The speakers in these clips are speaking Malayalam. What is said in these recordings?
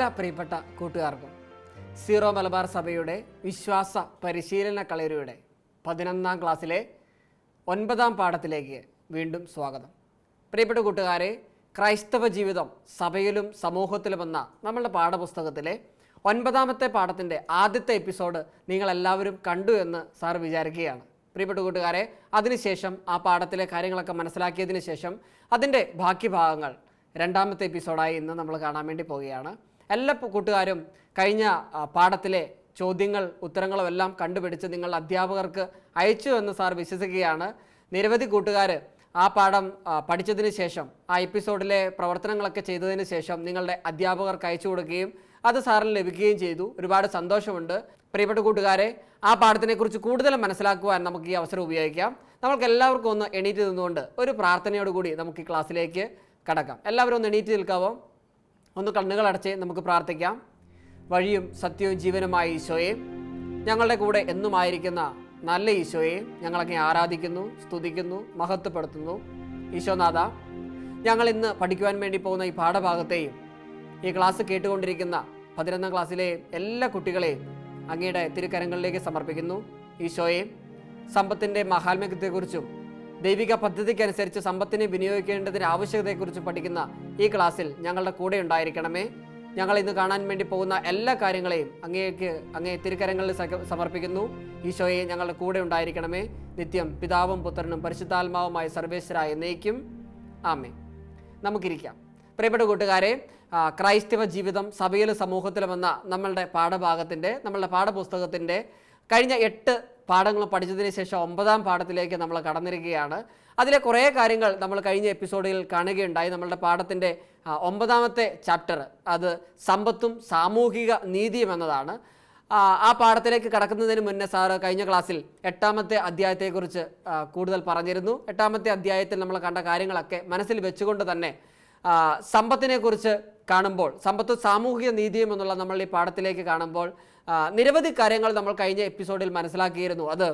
എല്ലാ പ്രിയപ്പെട്ട കൂട്ടുകാർക്കും സീറോ മലബാർ സഭയുടെ വിശ്വാസ പരിശീലന കളരിയുടെ പതിനൊന്നാം ക്ലാസ്സിലെ ഒൻപതാം പാഠത്തിലേക്ക് വീണ്ടും സ്വാഗതം. പ്രിയപ്പെട്ട കൂട്ടുകാരെ ക്രൈസ്തവ ജീവിതം സഭയിലും സമൂഹത്തിലും എന്ന നമ്മളുടെ പാഠപുസ്തകത്തിലെ ഒൻപതാമത്തെ പാഠത്തിന്റെ ആദ്യത്തെ എപ്പിസോഡ് നിങ്ങളെല്ലാവരും കണ്ടു എന്ന് സാർ വിചാരിക്കുകയാണ്. പ്രിയപ്പെട്ട കൂട്ടുകാരെ അതിനുശേഷം ആ പാഠത്തിലെ കാര്യങ്ങളൊക്കെ മനസ്സിലാക്കിയതിന് ശേഷം അതിന്റെ ബാക്കി ഭാഗങ്ങൾ രണ്ടാമത്തെ എപ്പിസോഡായി ഇന്ന് നമ്മൾ കാണാൻ വേണ്ടി പോവുകയാണ്. എല്ലാ കൂട്ടുകാരും കഴിഞ്ഞ പാഠത്തിലെ ചോദ്യങ്ങൾ ഉത്തരങ്ങളും എല്ലാം കണ്ടുപിടിച്ച് നിങ്ങൾ അധ്യാപകർക്ക് അയച്ചു എന്ന് സാർ വിശ്വസിക്കുകയാണ്. നിരവധി കൂട്ടുകാർ ആ പാഠം പഠിച്ചതിന് ശേഷം ആ എപ്പിസോഡിലെ പ്രവർത്തനങ്ങളൊക്കെ ചെയ്തതിന് ശേഷം നിങ്ങളുടെ അധ്യാപകർക്ക് അയച്ചു കൊടുക്കുകയും അത് സാറിന് ലഭിക്കുകയും ചെയ്തു. ഒരുപാട് സന്തോഷമുണ്ട്. പ്രിയപ്പെട്ട കൂട്ടുകാരെ ആ പാഠത്തിനെക്കുറിച്ച് കൂടുതൽ മനസ്സിലാക്കുവാൻ നമുക്ക് ഈ അവസരം ഉപയോഗിക്കാം. നമുക്ക് എല്ലാവർക്കും ഒന്ന് എണീറ്റ് നിന്നുകൊണ്ട് ഒരു പ്രാർത്ഥനയോടുകൂടി നമുക്ക് ഈ ക്ലാസ്സിലേക്ക് കടക്കാം. എല്ലാവരും ഒന്ന് എണീറ്റ് നിൽക്കാവോ? ഒന്ന് കണ്ണുകളടച്ച് നമുക്ക് പ്രാർത്ഥിക്കാം. വഴിയും സത്യവും ജീവനുമായ ഈശോയെ ഞങ്ങളുടെ കൂടെ എന്നുമായിരിക്കുന്ന നല്ല ഈശോയെ ഞങ്ങളങ്ങെ ആരാധിക്കുന്നു സ്തുതിക്കുന്നു മഹത്വപ്പെടുത്തുന്നു. ഈശോനാഥ ഞങ്ങൾ ഇന്ന് പഠിക്കുവാൻ വേണ്ടി പോകുന്ന ഈ പാഠഭാഗത്തെയും ഈ ക്ലാസ് കേട്ടുകൊണ്ടിരിക്കുന്ന പതിനൊന്നാം ക്ലാസ്സിലെ എല്ലാ കുട്ടികളെയും അങ്ങയുടെ തിരുക്കരങ്ങളിലേക്ക് സമർപ്പിക്കുന്നു. ഈശോയെ സമ്പത്തിന്റെ മഹാത്മ്യത്തെക്കുറിച്ചും ദൈവിക പദ്ധതിക്കനുസരിച്ച് സമ്പത്തിനെ വിനിയോഗിക്കേണ്ടതിന് ആവശ്യകതയെക്കുറിച്ച് പഠിക്കുന്ന ഈ ക്ലാസ്സിൽ ഞങ്ങളുടെ കൂടെ ഉണ്ടായിരിക്കണമേ. ഞങ്ങൾ ഇന്ന് കാണാൻ വേണ്ടി പോകുന്ന എല്ലാ കാര്യങ്ങളെയും അങ്ങേക്ക് അങ്ങേ തിരുക്കരങ്ങളിൽ സമർപ്പിക്കുന്നു. ഈശോയെ ഞങ്ങളുടെ കൂടെ ഉണ്ടായിരിക്കണമേ. നിത്യം പിതാവും പുത്രനും പരിശുദ്ധാത്മാവുമായ സർവേശ്വരായ നയിക്കും ആമേ നമുക്കിരിക്കാം. പ്രിയപ്പെട്ട കൂട്ടുകാരെ ക്രൈസ്തവ ജീവിതം സഭയിലും സമൂഹത്തിലും എന്ന നമ്മളുടെ പാഠഭാഗത്തിന്റെ നമ്മളുടെ പാഠപുസ്തകത്തിന്റെ കഴിഞ്ഞ എട്ട് പാഠങ്ങൾ പഠിച്ചതിന് ശേഷം ഒമ്പതാം പാഠത്തിലേക്ക് നമ്മൾ കടന്നിരിക്കുകയാണ്. അതിലെ കുറേ കാര്യങ്ങൾ നമ്മൾ കഴിഞ്ഞ എപ്പിസോഡിൽ കാണുകയുണ്ടായി. നമ്മളുടെ പാഠത്തിന്റെ ഒമ്പതാമത്തെ ചാപ്റ്റർ അത് സമ്പത്തും സാമൂഹിക നീതിയും എന്നതാണ്. ആ, പാഠത്തിലേക്ക് കടക്കുന്നതിന് മുന്നേ സാറ് കഴിഞ്ഞ ക്ലാസ്സിൽ എട്ടാമത്തെ അധ്യായത്തെക്കുറിച്ച് കൂടുതൽ പറഞ്ഞിരുന്നു. എട്ടാമത്തെ അധ്യായത്തിൽ നമ്മൾ കണ്ട കാര്യങ്ങളൊക്കെ മനസ്സിൽ വെച്ചുകൊണ്ട് തന്നെ സമ്പത്തിനെക്കുറിച്ച് കാണുമ്പോൾ സമ്പത്ത് സാമൂഹിക നീതിയും എന്നുള്ള നമ്മൾ ഈ പാഠത്തിലേക്ക് കാണുമ്പോൾ നിരവധി കാര്യങ്ങൾ നമ്മൾ കഴിഞ്ഞ എപ്പിസോഡിൽ മനസ്സിലാക്കിയിരുന്നു. അത്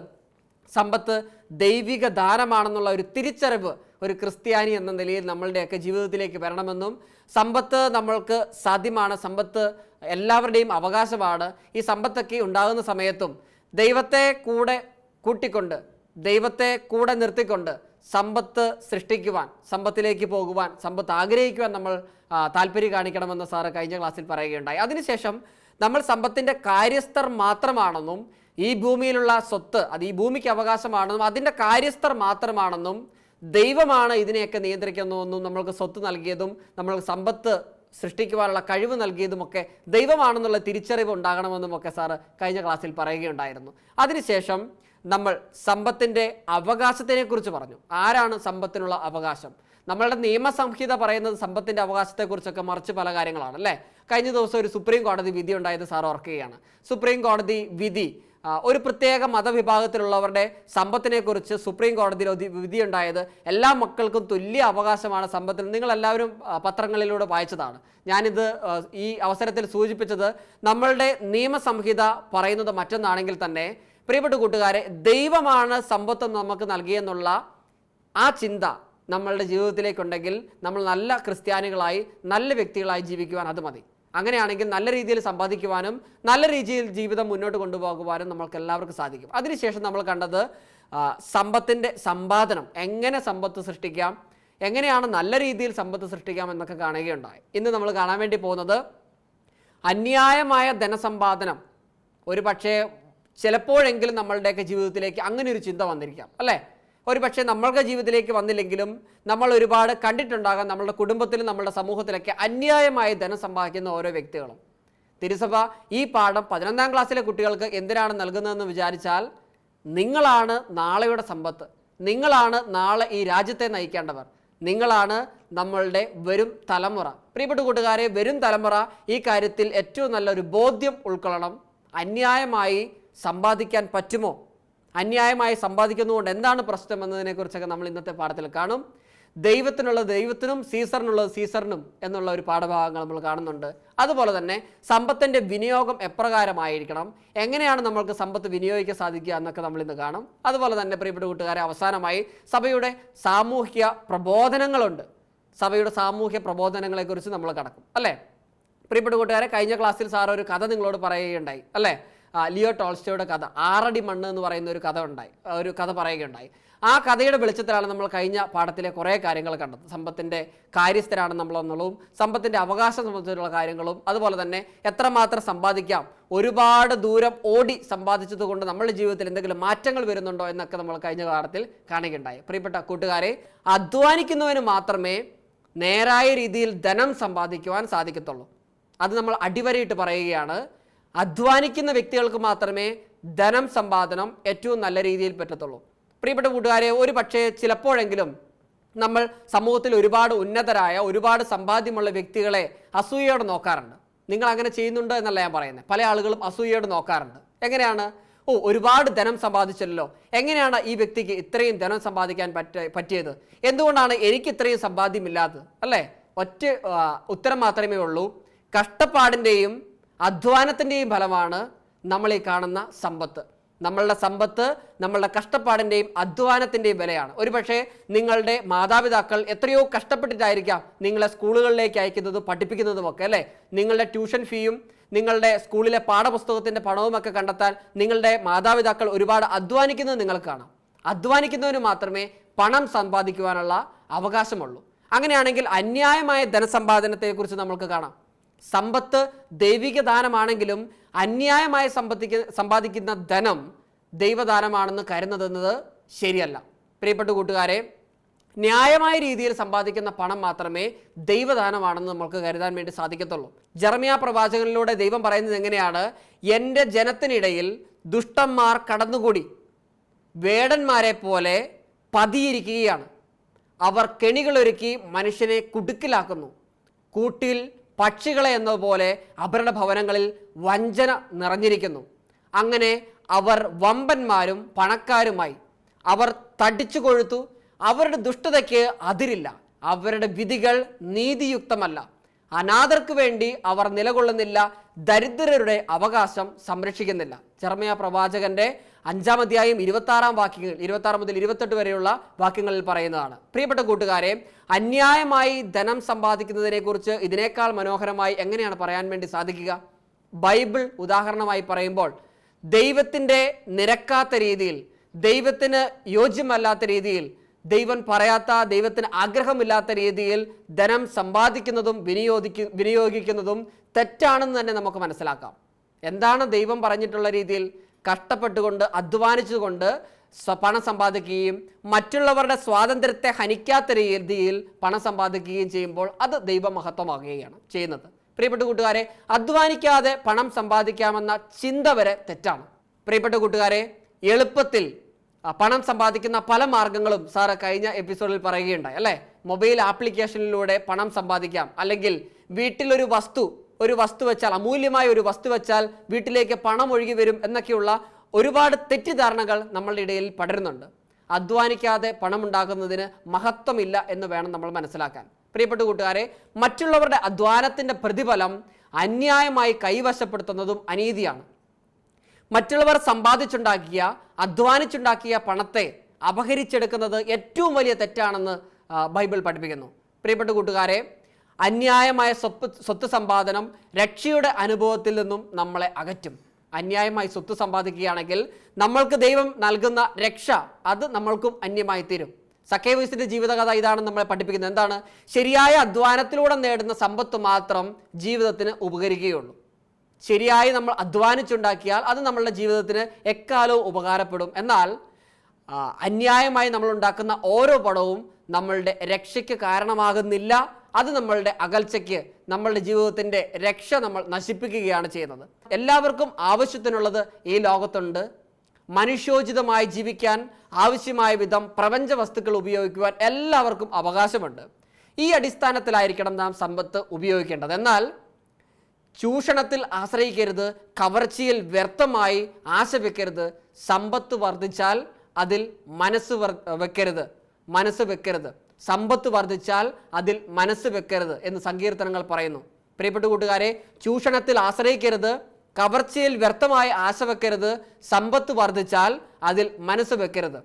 സമ്പത്ത് ദൈവിക ദാനമാണെന്നുള്ള ഒരു തിരിച്ചറിവ് ഒരു ക്രിസ്ത്യാനി എന്ന നിലയിൽ നമ്മളുടെയൊക്കെ ജീവിതത്തിലേക്ക് വരണമെന്നും സമ്പത്ത് നമ്മൾക്ക് സാധ്യമാണ് സമ്പത്ത് എല്ലാവരുടെയും അവകാശമാണ്. ഈ സമ്പത്തൊക്കെ ഉണ്ടാകുന്ന സമയത്തും ദൈവത്തെ കൂടെ കൂട്ടിക്കൊണ്ട് ദൈവത്തെ കൂടെ നിർത്തിക്കൊണ്ട് സമ്പത്ത് സൃഷ്ടിക്കുവാൻ സമ്പത്തിലേക്ക് പോകുവാൻ സമ്പത്ത് ആഗ്രഹിക്കുവാൻ നമ്മൾ താല്പര്യം കാണിക്കണമെന്ന് സാറ് കഴിഞ്ഞ ക്ലാസ്സിൽ പറയുകയുണ്ടായി. അതിനുശേഷം നമ്മൾ സമ്പത്തിന്റെ കാര്യസ്ഥർ മാത്രമാണെന്നും ഈ ഭൂമിയിലുള്ള സ്വത്ത് അത് ഈ ഭൂമിക്ക് അവകാശമാണെന്നും അതിന്റെ കാര്യസ്ഥർ മാത്രമാണെന്നും ദൈവമാണ് ഇതിനെയൊക്കെ നിയന്ത്രിക്കുന്നതെന്നും നമ്മൾക്ക് സ്വത്ത് നൽകിയതും നമ്മൾക്ക് സമ്പത്ത് സൃഷ്ടിക്കുവാനുള്ള കഴിവ് നൽകിയതുമൊക്കെ ദൈവമാണെന്നുള്ള തിരിച്ചറിവ് ഉണ്ടാകണമെന്നും ഒക്കെ സാറ് കഴിഞ്ഞ ക്ലാസ്സിൽ പറയുകയുണ്ടായിരുന്നു. അതിനുശേഷം നമ്മൾ സമ്പത്തിന്റെ അവകാശത്തിനെക്കുറിച്ച് പറഞ്ഞു. ആരാണ് സമ്പത്തിനുള്ള അവകാശം? നമ്മളുടെ നിയമസംഹിത പറയുന്നത് സമ്പത്തിന്റെ അവകാശത്തെക്കുറിച്ചൊക്കെ മറിച്ച് പല കാര്യങ്ങളാണ് അല്ലേ? കഴിഞ്ഞ ദിവസം ഒരു സുപ്രീം കോടതി വിധി ഉണ്ടായത് സാർ ഓർക്കുകയാണ്. സുപ്രീം കോടതി വിധി ഒരു പ്രത്യേക മതവിഭാഗത്തിലുള്ളവരുടെ സമ്പത്തിനെക്കുറിച്ച് സുപ്രീം കോടതിയിൽ വിധിയുണ്ടായത് എല്ലാ മക്കൾക്കും തുല്യ അവകാശമാണ് സമ്പത്തിൽ നിങ്ങളെല്ലാവരും എല്ലാവരും പത്രങ്ങളിലൂടെ വായിച്ചതാണ്. ഞാനിത് ഈ അവസരത്തിൽ സൂചിപ്പിച്ചത് നമ്മളുടെ നിയമസംഹിത പറയുന്നത് മറ്റൊന്നാണെങ്കിൽ തന്നെ പ്രിയപ്പെട്ട കൂട്ടുകാരെ ദൈവമാണ് സമ്പത്ത് നമുക്ക് നൽകിയെന്നുള്ള ആ ചിന്ത നമ്മളുടെ ജീവിതത്തിലേക്കുണ്ടെങ്കിൽ നമ്മൾ നല്ല ക്രിസ്ത്യാനികളായി നല്ല വ്യക്തികളായി ജീവിക്കുവാൻ അത് മതി. അങ്ങനെയാണെങ്കിൽ നല്ല രീതിയിൽ സമ്പാദിക്കുവാനും നല്ല രീതിയിൽ ജീവിതം മുന്നോട്ട് കൊണ്ടുപോകുവാനും നമ്മൾക്ക് എല്ലാവർക്കും സാധിക്കും. അതിനുശേഷം നമ്മൾ കണ്ടത് സമ്പത്തിന്റെ സമ്പാദനം. എങ്ങനെ സമ്പത്ത് സൃഷ്ടിക്കാം? എങ്ങനെയാണ് നല്ല രീതിയിൽ സമ്പത്ത് സൃഷ്ടിക്കാം എന്നൊക്കെ കാണുകയുണ്ടായി. ഇന്ന് നമ്മൾ കാണാൻ വേണ്ടി പോകുന്നത് അന്യായമായ ധനസമ്പാദനം. ഒരു പക്ഷേ ചിലപ്പോഴെങ്കിലും നമ്മളുടെയൊക്കെ ജീവിതത്തിലേക്ക് അങ്ങനെ ഒരു ചിന്ത വന്നിരിക്കാം അല്ലേ? ഒരു പക്ഷേ നമ്മളുടെ ജീവിതത്തിലേക്ക് വന്നില്ലെങ്കിലും നമ്മൾ ഒരുപാട് കണ്ടിട്ടുണ്ടാകാം നമ്മളുടെ കുടുംബത്തിലും നമ്മളുടെ സമൂഹത്തിലൊക്കെ അന്യായമായി ധനം സമ്പാദിക്കുന്ന ഓരോ വ്യക്തികളും. തിരുസഭ ഈ പാഠം പതിനൊന്നാം ക്ലാസ്സിലെ കുട്ടികൾക്ക് എന്തിനാണ് നൽകുന്നതെന്ന് വിചാരിച്ചാൽ നിങ്ങളാണ് നാളെയുടെ സമ്പത്ത് നിങ്ങളാണ് നാളെ ഈ രാജ്യത്തെ നയിക്കേണ്ടവർ നിങ്ങളാണ് നമ്മളുടെ വരും തലമുറ. പ്രിയപ്പെട്ട കൂട്ടുകാരെ വരും തലമുറ ഈ കാര്യത്തിൽ ഏറ്റവും നല്ലൊരു ബോധ്യം ഉൾക്കൊള്ളണം. അന്യായമായി സമ്പാദിക്കാൻ പറ്റുമോ? അന്യായമായി സമ്പാദിക്കുന്നതുകൊണ്ട് എന്താണ് പ്രശ്നം എന്നതിനെക്കുറിച്ചൊക്കെ നമ്മൾ ഇന്നത്തെ പാഠത്തിൽ കാണും. ദൈവത്തിനുള്ള ദൈവത്തിനും സീസറിനുള്ളത് സീസറിനും എന്നുള്ള ഒരു പാഠഭാഗങ്ങൾ നമ്മൾ കാണുന്നുണ്ട്. അതുപോലെ തന്നെ സമ്പത്തിന്റെ വിനിയോഗം എപ്രകാരമായിരിക്കണം? എങ്ങനെയാണ് നമ്മൾക്ക് സമ്പത്ത് വിനിയോഗിക്കാൻ സാധിക്കുക എന്നൊക്കെ നമ്മൾ ഇന്ന് കാണും. അതുപോലെ തന്നെ പ്രിയപ്പെട്ട കൂട്ടുകാരെ അവസാനമായി സഭയുടെ സാമൂഹിക പ്രബോധനങ്ങളുണ്ട്. സഭയുടെ സാമൂഹ്യ പ്രബോധനങ്ങളെക്കുറിച്ച് നമ്മൾ കടക്കും അല്ലേ? പ്രിയപ്പെട്ട കൂട്ടുകാരെ കഴിഞ്ഞ ക്ലാസ്സിൽ സാർ ഒരു കഥ നിങ്ങളോട് പറയുകയുണ്ടായി അല്ലേ? ലിയോ ടോൾസ്റ്റോയുടെ കഥ ആറടി മണ്ണ് എന്ന് പറയുന്ന ഒരു കഥ ഉണ്ടായി ഒരു കഥ പറയുകയുണ്ടായി. ആ കഥയുടെ വെളിച്ചത്തിലാണ് നമ്മൾ കഴിഞ്ഞ പാഠത്തിലെ കുറേ കാര്യങ്ങൾ കണ്ടത്. സമ്പത്തിന്റെ കാര്യസ്ഥരാണ് നമ്മളെന്നുള്ളതും സമ്പത്തിന്റെ അവകാശം സംബന്ധിച്ചുള്ള കാര്യങ്ങളും അതുപോലെ തന്നെ എത്രമാത്രം സമ്പാദിക്കാം ഒരുപാട് ദൂരം ഓടി സമ്പാദിച്ചതുകൊണ്ട് നമ്മുടെ ജീവിതത്തിൽ എന്തെങ്കിലും മാറ്റങ്ങൾ വരുന്നുണ്ടോ എന്നൊക്കെ നമ്മൾ കഴിഞ്ഞ പാഠത്തിൽ കാണുകയുണ്ടായി. പ്രിയപ്പെട്ട കൂട്ടുകാരെ അധ്വാനിക്കുന്നവന് മാത്രമേ നേരായ രീതിയിൽ ധനം സമ്പാദിക്കുവാൻ സാധിക്കത്തുള്ളൂ. അത് നമ്മൾ അടിവരയിട്ട് പറയുകയാണ് അധ്വാനിക്കുന്ന വ്യക്തികൾക്ക് മാത്രമേ ധനം സമ്പാദനം ഏറ്റവും നല്ല രീതിയിൽ പറ്റത്തുള്ളൂ. പ്രിയപ്പെട്ട കൂട്ടുകാരെ ഒരു പക്ഷേ ചിലപ്പോഴെങ്കിലും നമ്മൾ സമൂഹത്തിൽ ഒരുപാട് ഉന്നതരായ ഒരുപാട് സമ്പാദ്യമുള്ള വ്യക്തികളെ അസൂയയോടെ നോക്കാറുണ്ട്. നിങ്ങൾ അങ്ങനെ ചെയ്യുന്നുണ്ട് എന്നല്ല ഞാൻ പറയുന്നത് പല ആളുകളും അസൂയയോടെ നോക്കാറുണ്ട്. എങ്ങനെയാണ്? ഓ ഒരുപാട് ധനം സമ്പാദിച്ചല്ലോ. എങ്ങനെയാണ് ഈ വ്യക്തിക്ക് ഇത്രയും ധനം സമ്പാദിക്കാൻ പറ്റ പറ്റിയത്? എന്തുകൊണ്ടാണ് എനിക്ക് ഇത്രയും സമ്പാദ്യമില്ലാത്തത്? അല്ലേ? ഒറ്റ ഉത്തരം മാത്രമേ ഉള്ളൂ. കഷ്ടപ്പാടിന്റെയും അധ്വാനത്തിന്റെയും ഫലമാണ് നമ്മൾ ഈ കാണുന്ന സമ്പത്ത്. നമ്മളുടെ സമ്പത്ത് നമ്മളുടെ കഷ്ടപ്പാടിന്റെയും അധ്വാനത്തിന്റെയും വിലയാണ്. ഒരുപക്ഷെ നിങ്ങളുടെ മാതാപിതാക്കൾ എത്രയോ കഷ്ടപ്പെട്ടിട്ടായിരിക്കാം നിങ്ങളെ സ്കൂളുകളിലേക്ക് അയക്കുന്നതും പഠിപ്പിക്കുന്നതും ഒക്കെ അല്ലേ? നിങ്ങളുടെ ട്യൂഷൻ ഫീയും നിങ്ങളുടെ സ്കൂളിലെ പാഠപുസ്തകത്തിന്റെ പണവുമൊക്കെ കണ്ടെത്താൻ നിങ്ങളുടെ മാതാപിതാക്കൾ ഒരുപാട് അധ്വാനിക്കുന്നത് നിങ്ങൾ കാണാം. അധ്വാനിക്കുന്നതിന് മാത്രമേ പണം സമ്പാദിക്കുവാനുള്ള അവകാശമുള്ളൂ. അങ്ങനെയാണെങ്കിൽ അന്യായമായ ധനസമ്പാദനത്തെക്കുറിച്ച് നമ്മൾക്ക് കാണാം. സമ്പത്ത് ദൈവിക ദാനമാണെങ്കിലും അന്യായമായി സമ്പത്തിക്ക് സമ്പാദിക്കുന്ന ധനം ദൈവദാനമാണെന്ന് കരുതുന്നത് ശരിയല്ല. പ്രിയപ്പെട്ട കൂട്ടുകാരെ ന്യായമായ രീതിയിൽ സമ്പാദിക്കുന്ന പണം മാത്രമേ ദൈവദാനമാണെന്ന് നമുക്ക് കരുതാൻ വേണ്ടി സാധിക്കത്തുള്ളൂ. ജർമിയ പ്രവാചകനിലൂടെ ദൈവം പറയുന്നത് എങ്ങനെയാണ്? എന്റെ ജനത്തിനിടയിൽ ദുഷ്ടന്മാർ കടന്നുകൂടി. വേടന്മാരെ പോലെ പതിയിരിക്കുകയാണ്. അവർ കെണികളൊരുക്കി മനുഷ്യനെ കുടുക്കിലാക്കുന്നു. കൂട്ടിൽ പക്ഷികളെ എന്നതുപോലെ അഭരണ ഭവനങ്ങളിൽ വഞ്ചന നിറഞ്ഞിരിക്കുന്നു. അങ്ങനെ അവർ വമ്പന്മാരും പണക്കാരുമായി അവർ തടിച്ചു കൊഴുത്തു. അവരുടെ ദുഷ്ടതയ്ക്ക് അതിരില്ല. അവരുടെ വിധികൾ നീതിയുക്തമല്ല. അനാഥർക്ക് വേണ്ടി അവർ നിലകൊള്ളുന്നില്ല. ദരിദ്രരുടെ അവകാശം സംരക്ഷിക്കുന്നില്ല. ചെറമയ പ്രവാചകന്റെ അഞ്ചാം അധ്യായം ഇരുപത്തി ആറാം വാക്യങ്ങൾ ഇരുപത്തി ആറ് മുതൽ ഇരുപത്തെട്ട് വരെയുള്ള വാക്യങ്ങളിൽ പറയുന്നതാണ്. പ്രിയപ്പെട്ട കൂട്ടുകാരെ അന്യായമായി ധനം സമ്പാദിക്കുന്നതിനെക്കുറിച്ച് ഇതിനേക്കാൾ മനോഹരമായി എങ്ങനെയാണ് പറയാൻ വേണ്ടി സാധിക്കുക? ബൈബിൾ ഉദാഹരണമായി പറയുമ്പോൾ ദൈവത്തിന്റെ നിരക്കാത്ത രീതിയിൽ ദൈവത്തിന് യോജ്യമല്ലാത്ത രീതിയിൽ ദൈവം പറയാത്ത ദൈവത്തിന് ആഗ്രഹമില്ലാത്ത രീതിയിൽ ധനം സമ്പാദിക്കുന്നതും വിനിയോഗിക്ക വിനിയോഗിക്കുന്നതും തെറ്റാണെന്ന് തന്നെ നമുക്ക് മനസ്സിലാക്കാം. എന്താണ് ദൈവം പറഞ്ഞിട്ടുള്ള രീതിയിൽ കഷ്ടപ്പെട്ടുകൊണ്ട് അധ്വാനിച്ചുകൊണ്ട് പണം സമ്പാദിക്കുകയും മറ്റുള്ളവരുടെ സ്വാതന്ത്ര്യത്തെ ഹനിക്കാത്ത രീതിയിൽ പണം സമ്പാദിക്കുകയും ചെയ്യുമ്പോൾ അത് ദൈവമഹത്വമാകുകയാണ് ചെയ്യുന്നത്. പ്രിയപ്പെട്ട കൂട്ടുകാരെ അധ്വാനിക്കാതെ പണം സമ്പാദിക്കാമെന്ന ചിന്ത വരെ തെറ്റാണ്. പ്രിയപ്പെട്ട കൂട്ടുകാരെ എളുപ്പത്തിൽ പണം സമ്പാദിക്കുന്ന പല മാർഗങ്ങളും സാറ് കഴിഞ്ഞ എപ്പിസോഡിൽ പറയുകയുണ്ടായി അല്ലേ? മൊബൈൽ ആപ്ലിക്കേഷനിലൂടെ പണം സമ്പാദിക്കാം അല്ലെങ്കിൽ വീട്ടിലൊരു വസ്തു ഒരു വസ്തു വെച്ചാൽ അമൂല്യമായ ഒരു വസ്തു വെച്ചാൽ വീട്ടിലേക്ക് പണം ഒഴുകി വരും എന്നൊക്കെയുള്ള ഒരുപാട് തെറ്റിദ്ധാരണകൾ നമ്മളുടെ ഇടയിൽ പടരുന്നുണ്ട്. അധ്വാനിക്കാതെ പണം ഉണ്ടാക്കുന്നതിന് മഹത്വമില്ല എന്ന് വേണം നമ്മൾ മനസ്സിലാക്കാൻ. പ്രിയപ്പെട്ട കൂട്ടുകാരെ മറ്റുള്ളവരുടെ അധ്വാനത്തിന്റെ പ്രതിഫലം അന്യായമായി കൈവശപ്പെടുത്തുന്നതും അനീതിയാണ്. മറ്റുള്ളവർ സമ്പാദിച്ചുണ്ടാക്കിയ അധ്വാനിച്ചുണ്ടാക്കിയ പണത്തെ അപഹരിച്ചെടുക്കുന്നത് ഏറ്റവും വലിയ തെറ്റാണെന്ന് ബൈബിൾ പഠിപ്പിക്കുന്നു. പ്രിയപ്പെട്ട കൂട്ടുകാരെ അന്യായമായ സ്വത്ത് സ്വത്ത് സമ്പാദനം രക്ഷയുടെ അനുഭവത്തിൽ നിന്നും നമ്മളെ അകറ്റും. അന്യായമായി സ്വത്ത് സമ്പാദിക്കുകയാണെങ്കിൽ നമ്മൾക്ക് ദൈവം നൽകുന്ന രക്ഷ അത് നമ്മൾക്കും അന്യമായി തീരും. സക്കേവീസിന്റെ ജീവിതകഥ ഇതാണ് നമ്മളെ പഠിപ്പിക്കുന്നത്. എന്താണ്? ശരിയായ അധ്വാനത്തിലൂടെ നേടുന്ന സമ്പത്ത് മാത്രം ജീവിതത്തിന് ഉപകരിക്കുകയുള്ളൂ. ശരിയായി നമ്മൾ അധ്വാനിച്ചുണ്ടാക്കിയാൽ അത് നമ്മളുടെ ജീവിതത്തിന് എക്കാലവും ഉപകാരപ്പെടും. എന്നാൽ അന്യായമായി നമ്മൾ ഉണ്ടാക്കുന്ന ഓരോ പണവും നമ്മളുടെ രക്ഷയ്ക്ക് കാരണമാകുന്നില്ല. അത് നമ്മളുടെ അകൽച്ചയ്ക്ക് നമ്മളുടെ ജീവിതത്തിന്റെ രക്ഷ നമ്മൾ നശിപ്പിക്കുകയാണ് ചെയ്യുന്നത്. എല്ലാവർക്കും ആവശ്യത്തിനുള്ളത് ഈ ലോകത്തുണ്ട്. മനുഷ്യോചിതമായി ജീവിക്കാൻ ആവശ്യമായ വിധം പ്രപഞ്ച വസ്തുക്കൾ ഉപയോഗിക്കുവാൻ എല്ലാവർക്കും അവകാശമുണ്ട്. ഈ അടിസ്ഥാനത്തിലായിരിക്കണം നാം സമ്പത്ത് ഉപയോഗിക്കേണ്ടത്. എന്നാൽ ചൂഷണത്തിൽ ആശ്രയിക്കരുത് കവർച്ചയിൽ വ്യർത്ഥമായി ആശ വെക്കരുത് സമ്പത്ത് വർദ്ധിച്ചാൽ അതിൽ മനസ്സ് വെക്കരുത് മനസ്സ് വെക്കരുത്. സമ്പത്ത് വർദ്ധിച്ചാൽ അതിൽ മനസ്സ് വെക്കരുത് എന്ന് സങ്കീർത്തനങ്ങൾ പറയുന്നു. പ്രിയപ്പെട്ട കൂട്ടുകാരെ ചൂഷണത്തിൽ ആശ്രയിക്കരുത് കവർച്ചയിൽ വ്യർത്ഥമായി ആശ വെക്കരുത് സമ്പത്ത് വർദ്ധിച്ചാൽ അതിൽ മനസ്സ് വെക്കരുത്.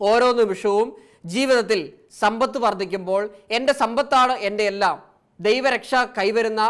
ഓരോ നിമിഷവും ജീവിതത്തിൽ സമ്പത്ത് വർദ്ധിക്കുമ്പോൾ എന്റെ സമ്പത്താണ് എന്റെ എല്ലാം. ദൈവരക്ഷ കൈവരുന്ന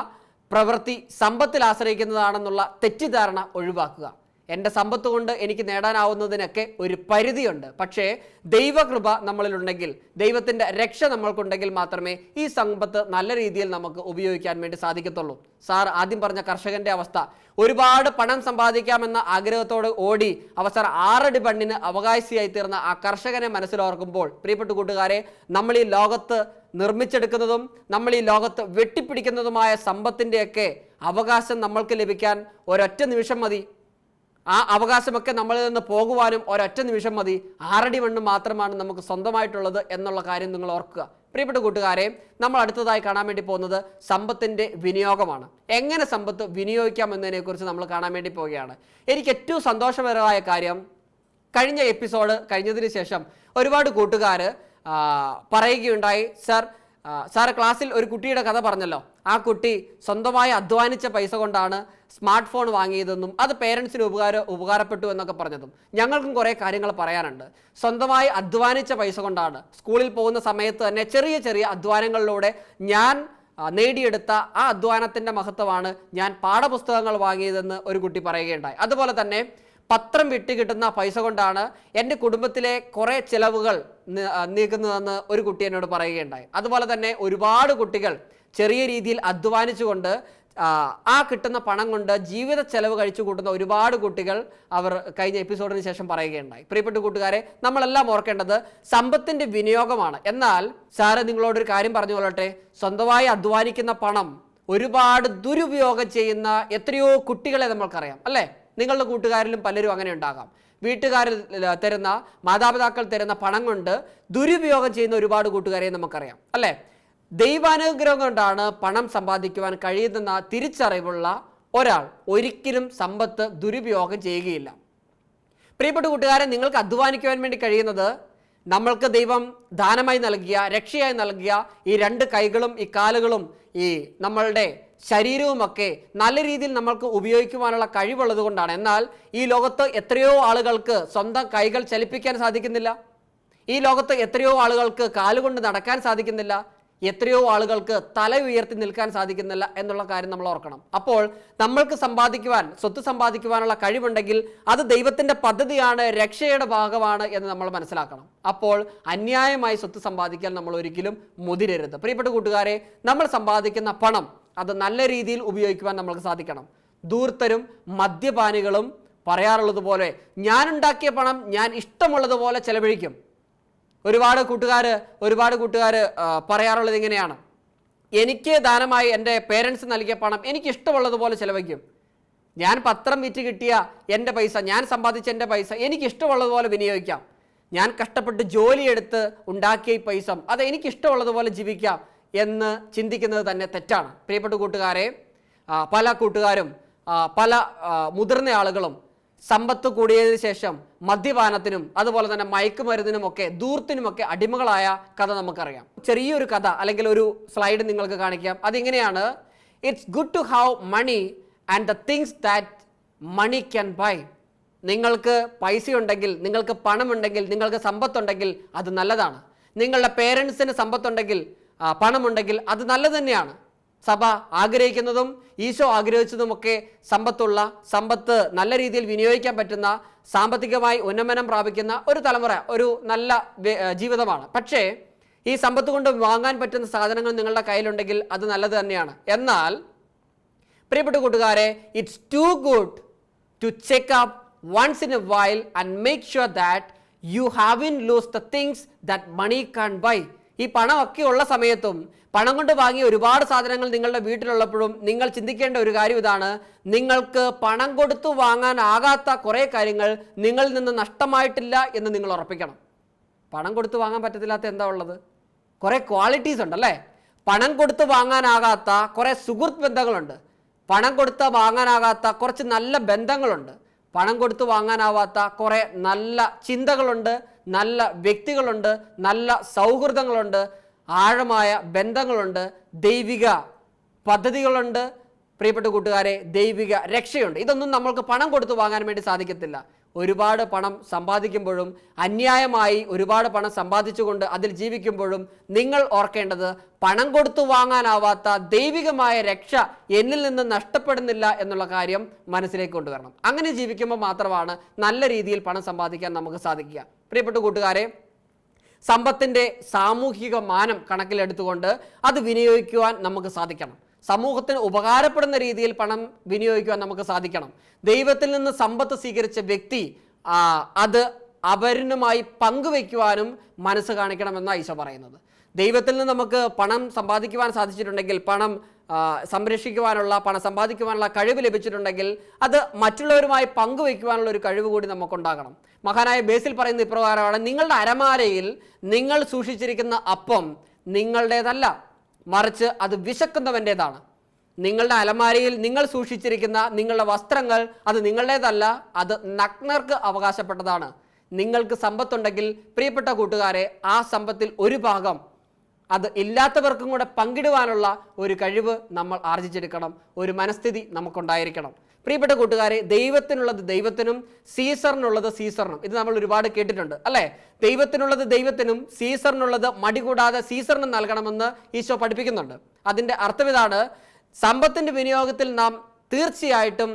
പ്രവൃത്തി സമ്പത്തിൽ ആശ്രയിക്കുന്നതാണെന്നുള്ള തെറ്റിദ്ധാരണ ഒഴിവാക്കുക. എന്റെ സമ്പത്ത് കൊണ്ട് എനിക്ക് നേടാനാവുന്നതിനൊക്കെ ഒരു പരിധിയുണ്ട്. പക്ഷേ ദൈവകൃപ നമ്മളിലുണ്ടെങ്കിൽ ദൈവത്തിന്റെ രക്ഷ നമ്മൾക്കുണ്ടെങ്കിൽ മാത്രമേ ഈ സമ്പത്ത് നല്ല രീതിയിൽ നമുക്ക് ഉപയോഗിക്കാൻ വേണ്ടി സാധിക്കത്തുള്ളൂ. സാർ ആദ്യം പറഞ്ഞ കർഷകന്റെ അവസ്ഥ. ഒരുപാട് പണം സമ്പാദിക്കാമെന്ന ആഗ്രഹത്തോട് ഓടി അവസാനം ആറടി പണ്ണിന് അവകാശിയായി തീർന്ന ആ കർഷകനെ മനസ്സിലോർക്കുമ്പോൾ പ്രിയപ്പെട്ട കൂട്ടുകാരെ നമ്മൾ ഈ ലോകത്ത് നിർമ്മിച്ചെടുക്കുന്നതും നമ്മൾ ഈ ലോകത്ത് വെട്ടിപ്പിടിക്കുന്നതുമായ സമ്പത്തിന്റെയൊക്കെ അവകാശം നമ്മൾക്ക് ലഭിക്കാൻ ഒരൊറ്റ നിമിഷം മതി. ആ അവകാശമൊക്കെ നമ്മളിൽ നിന്ന് പോകുവാനും ഒരൊറ്റ നിമിഷം മതി. ആറടി മണ്ണ് മാത്രമാണ് നമുക്ക് സ്വന്തമായിട്ടുള്ളത് എന്നുള്ള കാര്യം നിങ്ങൾ ഓർക്കുക. പ്രിയപ്പെട്ട കൂട്ടുകാരെ നമ്മൾ അടുത്തതായി കാണാൻ വേണ്ടി പോകുന്നത് സമ്പത്തിന്റെ വിനിയോഗമാണ്. എങ്ങനെ സമ്പത്ത് വിനിയോഗിക്കാം എന്നതിനെക്കുറിച്ച് നമ്മൾ കാണാൻ വേണ്ടി പോവുകയാണ്. എനിക്ക് ഏറ്റവും സന്തോഷകരമായ കാര്യം കഴിഞ്ഞ എപ്പിസോഡ് കഴിഞ്ഞതിന് ശേഷം ഒരുപാട് കൂട്ടുകാർ പറയുകയുണ്ടായി. സർ സാർ ക്ലാസ്സിൽ ഒരു കുട്ടിയുടെ കഥ പറഞ്ഞല്ലോ. ആ കുട്ടി സ്വന്തമായി അധ്വാനിച്ച പൈസ കൊണ്ടാണ് സ്മാർട്ട് ഫോൺ വാങ്ങിയതെന്നും അത് പേരൻസിന് ഉപകാര ഉപകാരപ്പെട്ടു എന്നൊക്കെ പറഞ്ഞതും. ഞങ്ങൾക്കും കുറേ കാര്യങ്ങൾ പറയാനുണ്ട്. സ്വന്തമായി അധ്വാനിച്ച പൈസ കൊണ്ടാണ് സ്കൂളിൽ പോകുന്ന സമയത്ത് തന്നെ ചെറിയ ചെറിയ അധ്വാനങ്ങളിലൂടെ ഞാൻ നേടിയെടുത്ത ആ അധ്വാനത്തിന്റെ മഹത്വമാണ് ഞാൻ പാഠപുസ്തകങ്ങൾ വാങ്ങിയതെന്ന് ഒരു കുട്ടി പറയുകയുണ്ടായി. അതുപോലെ തന്നെ പത്രം വിട്ട് കിട്ടുന്ന പൈസ കൊണ്ടാണ് എന്റെ കുടുംബത്തിലെ കുറേ ചിലവുകൾ നീക്കുന്നതെന്ന് ഒരു കുട്ടി എന്നോട് പറയുകയുണ്ടായി. അതുപോലെ തന്നെ ഒരുപാട് കുട്ടികൾ ചെറിയ രീതിയിൽ അധ്വാനിച്ചുകൊണ്ട് ആ, കിട്ടുന്ന പണം കൊണ്ട് ജീവിത ചെലവ് കഴിച്ചു കൂട്ടുന്ന ഒരുപാട് കുട്ടികൾ അവർ കഴിഞ്ഞ എപ്പിസോഡിന് ശേഷം പറയുകയുണ്ടായി. പ്രിയപ്പെട്ട കൂട്ടുകാരെ നമ്മളെല്ലാം ഓർക്കേണ്ടത് സമ്പത്തിന്റെ വിനിയോഗമാണ്. എന്നാൽ സാറ് നിങ്ങളോടൊരു കാര്യം പറഞ്ഞു കൊള്ളട്ടെ. സ്വന്തമായി അധ്വാനിക്കുന്ന പണം ഒരുപാട് ദുരുപയോഗം ചെയ്യുന്ന എത്രയോ കുട്ടികളെ നമ്മൾക്കറിയാം അല്ലേ? നിങ്ങളുടെ കൂട്ടുകാരിലും പലരും അങ്ങനെ ഉണ്ടാകാം. വീട്ടുകാരിൽ തരുന്ന മാതാപിതാക്കൾ തരുന്ന പണം കൊണ്ട് ദുരുപയോഗം ചെയ്യുന്ന ഒരുപാട് കൂട്ടുകാരെ നമുക്കറിയാം. അല്ലേ? ദൈവാനുഗ്രഹം കൊണ്ടാണ് പണം സമ്പാദിക്കുവാൻ കഴിയുന്ന തിരിച്ചറിവുള്ള ഒരാൾ ഒരിക്കലും സമ്പത്ത് ദുരുപയോഗം ചെയ്യുകയില്ല. പ്രിയപ്പെട്ട കൂട്ടുകാരെ നിങ്ങൾക്ക് അധ്വാനിക്കുവാൻ വേണ്ടി കഴിയുന്നത് നമ്മൾക്ക് ദൈവം ദാനമായി നൽകിയ രക്ഷയായി നൽകിയ ഈ രണ്ട് കൈകളും ഈ കാലുകളും ഈ നമ്മളുടെ ശരീരവുമൊക്കെ നല്ല രീതിയിൽ നമ്മൾക്ക് ഉപയോഗിക്കുവാനുള്ള കഴിവുള്ളത് കൊണ്ടാണ് എന്നാൽ ഈ ലോകത്ത് എത്രയോ ആളുകൾക്ക് സ്വന്തം കൈകൾ ചലിപ്പിക്കാൻ സാധിക്കുന്നില്ല. ഈ ലോകത്ത് എത്രയോ ആളുകൾക്ക് കാലുകൊണ്ട് നടക്കാൻ സാധിക്കുന്നില്ല. എത്രയോ ആളുകൾക്ക് തല ഉയർത്തി നിൽക്കാൻ സാധിക്കുന്നില്ല എന്നുള്ള കാര്യം നമ്മൾ ഓർക്കണം. അപ്പോൾ നമ്മൾക്ക് സമ്പാദിക്കുവാൻ സ്വത്ത് സമ്പാദിക്കുവാനുള്ള കഴിവുണ്ടെങ്കിൽ അത് ദൈവത്തിന്റെ പദ്ധതിയാണ് രക്ഷയുടെ ഭാഗമാണ് എന്ന് നമ്മൾ മനസ്സിലാക്കണം. അപ്പോൾ അന്യായമായി സ്വത്ത് സമ്പാദിക്കാൻ നമ്മൾ ഒരിക്കലും മുതിരരുത്. പ്രിയപ്പെട്ട കൂട്ടുകാരെ നമ്മൾ സമ്പാദിക്കുന്ന പണം അത് നല്ല രീതിയിൽ ഉപയോഗിക്കുവാൻ നമ്മൾക്ക് സാധിക്കണം. ദൂർത്തരും മദ്യപാനികളും പറയാറുള്ളതുപോലെ ഞാനുണ്ടാക്കിയ പണം ഞാൻ ഇഷ്ടമുള്ളതുപോലെ ചെലവഴിക്കും. ഒരുപാട് കൂട്ടുകാർ ഒരുപാട് കൂട്ടുകാർ പറയാറുള്ളത് ഇങ്ങനെയാണ്. എനിക്ക് ദാനമായി എന്റെ പേരൻസ് നൽകിയ പണം എനിക്ക് ഇഷ്ടമുള്ളതുപോലെ ചിലവഴിക്കും. ഞാൻ പത്രം വിറ്റ് കിട്ടിയ എന്റെ പൈസ ഞാൻ സമ്പാദിച്ച എന്റെ പൈസ എനിക്ക് ഇഷ്ടമുള്ളതുപോലെ വിനിയോഗിക്കാം. ഞാൻ കഷ്ടപ്പെട്ട് ജോലിയെടുത്ത് ഉണ്ടാക്കിയ ഈ പൈസ അത് എനിക്ക് ഇഷ്ടമുള്ളതുപോലെ ജീവിക്കാം. എന്ന് ചിന്തിക്കുന്നത് തന്നെ തെറ്റാണ്. പ്രിയപ്പെട്ട കൂട്ടുകാരെ പല കൂട്ടുകാരും പല മുതിർന്ന ആളുകളും സമ്പത്ത് കൂടിയതിനു ശേഷം മദ്യപാനത്തിനും അതുപോലെ തന്നെ മയക്കുമരുന്നിനുമൊക്കെ ദൂർത്തിനുമൊക്കെ അടിമകളായ കഥ നമുക്കറിയാം. ചെറിയൊരു കഥ അല്ലെങ്കിൽ ഒരു സ്ലൈഡ് നിങ്ങൾക്ക് കാണിക്കാം. അതിങ്ങനെയാണ് it's good to have money and the things that money can buy നിങ്ങൾക്ക് പൈസയുണ്ടെങ്കിൽ നിങ്ങൾക്ക് പണമുണ്ടെങ്കിൽ നിങ്ങൾക്ക് സമ്പത്തുണ്ടെങ്കിൽ അത് നല്ലതാണ്. നിങ്ങളുടെ പേരൻസിന് സമ്പത്തുണ്ടെങ്കിൽ പണമുണ്ടെങ്കിൽ അത് നല്ലത് തന്നെയാണ്. സഭ ആഗ്രഹിക്കുന്നതും ഈശോ ആഗ്രഹിച്ചതുമൊക്കെ സമ്പത്തുള്ള സമ്പത്ത് നല്ല രീതിയിൽ വിനിയോഗിക്കാൻ പറ്റുന്ന സാമ്പത്തികമായി ഉന്നമനം പ്രാപിക്കുന്ന ഒരു തലമുറ ഒരു നല്ല ജീവിതമാണ്. പക്ഷേ ഈ സമ്പത്ത് കൊണ്ട് വാങ്ങാൻ പറ്റുന്ന സാധനങ്ങൾ നിങ്ങളുടെ കയ്യിലുണ്ടെങ്കിൽ അത് നല്ലത് തന്നെയാണ്. എന്നാൽ പ്രിയപ്പെട്ട കൂട്ടുകാരെ it's to good to check up once in a while and make sure that you have in loose the things that money can buy ഈ പണമൊക്കെ ഉള്ള സമയത്തും പണം കൊണ്ട് വാങ്ങിയ ഒരുപാട് സാധനങ്ങൾ നിങ്ങളുടെ വീട്ടിലുള്ളപ്പോഴും നിങ്ങൾ ചിന്തിക്കേണ്ട ഒരു കാര്യം ഇതാണ്. നിങ്ങൾക്ക് പണം കൊടുത്തു വാങ്ങാനാകാത്ത കുറേ കാര്യങ്ങൾ നിങ്ങളിൽ നിന്ന് നഷ്ടമായിട്ടില്ല എന്ന് നിങ്ങൾ ഉറപ്പിക്കണം. പണം കൊടുത്തു വാങ്ങാൻ പറ്റത്തില്ലാത്ത എന്താ ഉള്ളത്? കുറേ ക്വാളിറ്റീസ് ഉണ്ടല്ലേ? പണം കൊടുത്ത് വാങ്ങാനാകാത്ത കുറേ സുഹൃത്ത് ബന്ധങ്ങളുണ്ട്. പണം കൊടുത്ത് വാങ്ങാനാകാത്ത കുറച്ച് നല്ല ബന്ധങ്ങളുണ്ട്. പണം കൊടുത്തു വാങ്ങാനാവാത്ത കുറേ നല്ല ചിന്തകളുണ്ട്. നല്ല വ്യക്തികളുണ്ട് നല്ല സൗഹൃദങ്ങളുണ്ട് ആഴമായ ബന്ധങ്ങളുണ്ട് ദൈവിക പദ്ധതികളുണ്ട്. പ്രിയപ്പെട്ട കൂട്ടുകാരെ ദൈവിക രക്ഷയുണ്ട്. ഇതൊന്നും നമ്മൾക്ക് പണം കൊടുത്ത് വാങ്ങാൻ വേണ്ടി സാധിക്കത്തില്ല. ഒരുപാട് പണം സമ്പാദിക്കുമ്പോഴും അന്യായമായി ഒരുപാട് പണം സമ്പാദിച്ചുകൊണ്ട് അതിൽ ജീവിക്കുമ്പോഴും നിങ്ങൾ ഓർക്കേണ്ടത് പണം കൊടുത്തു വാങ്ങാനാവാത്ത ദൈവികമായ രക്ഷ എന്നിൽ നിന്ന് നഷ്ടപ്പെടുന്നില്ല എന്നുള്ള കാര്യം മനസ്സിലേക്ക് കൊണ്ടുവരണം. അങ്ങനെ ജീവിക്കുമ്പോൾ മാത്രമാണ് നല്ല രീതിയിൽ പണം സമ്പാദിക്കാൻ നമുക്ക് സാധിക്കുക. പ്രിയപ്പെട്ട കൂട്ടുകാരെ സമ്പത്തിന്റെ സാമൂഹിക മാനം കണക്കിലെടുത്തുകൊണ്ട് അത് വിനിയോഗിക്കുവാൻ നമുക്ക് സാധിക്കണം. സമൂഹത്തിന് ഉപകാരപ്പെടുന്ന രീതിയിൽ പണം വിനിയോഗിക്കുവാൻ നമുക്ക് സാധിക്കണം. ദൈവത്തിൽ നിന്ന് സമ്പത്ത് സ്വീകരിച്ച വ്യക്തി അത് അവരനുമായി പങ്കുവയ്ക്കുവാനും മനസ്സ് കാണിക്കണമെന്നാണ് ഈശോ പറയുന്നത്. ദൈവത്തിൽ നിന്ന് നമുക്ക് പണം സമ്പാദിക്കുവാൻ സാധിച്ചിട്ടുണ്ടെങ്കിൽ പണം സംരക്ഷിക്കുവാനുള്ള പണം സമ്പാദിക്കുവാനുള്ള കഴിവ് ലഭിച്ചിട്ടുണ്ടെങ്കിൽ അത് മറ്റുള്ളവരുമായി പങ്കുവയ്ക്കുവാനുള്ള ഒരു കഴിവ് കൂടി നമുക്കുണ്ടാകണം. മഹാനായ ബേസിൽ പറയുന്ന ഇപ്രകാരമാണ് നിങ്ങളുടെ അരമാരയിൽ നിങ്ങൾ സൂക്ഷിച്ചിരിക്കുന്ന അപ്പം നിങ്ങളുടേതല്ല മറിച്ച് അത് വിശക്കുന്നവന്റേതാണ് നിങ്ങളുടെ അലമാരയിൽ നിങ്ങൾ സൂക്ഷിച്ചിരിക്കുന്ന നിങ്ങളുടെ വസ്ത്രങ്ങൾ അത് നിങ്ങളുടേതല്ല അത് നഗ്നർക്ക് അവകാശപ്പെട്ടതാണ്. നിങ്ങൾക്ക് സമ്പത്തുണ്ടെങ്കിൽ പ്രിയപ്പെട്ട കൂട്ടുകാരെ ആ സമ്പത്തിൽ ഒരു ഭാഗം അത് ഇല്ലാത്തവർക്കും കൂടെ പങ്കിടുവാനുള്ള ഒരു കഴിവ് നമ്മൾ ആർജിച്ചെടുക്കണം. ഒരു മനസ്ഥിതി നമുക്കുണ്ടായിരിക്കണം. പ്രിയപ്പെട്ട കൂട്ടുകാരെ ദൈവത്തിനുള്ളത് ദൈവത്തിനും സീസറിനുള്ളത് സീസറിനും. ഇത് നമ്മൾ ഒരുപാട് കേട്ടിട്ടുണ്ട് അല്ലേ? ദൈവത്തിനുള്ളത് ദൈവത്തിനും സീസറിനുള്ളത് മടി കൂടാതെ സീസറിനും നൽകണമെന്ന് ഈശോ പഠിപ്പിക്കുന്നുണ്ട്. അതിന്റെ അർത്ഥം ഇതാണ് സമ്പത്തിന്റെ വിനിയോഗത്തിൽ നാം തീർച്ചയായിട്ടും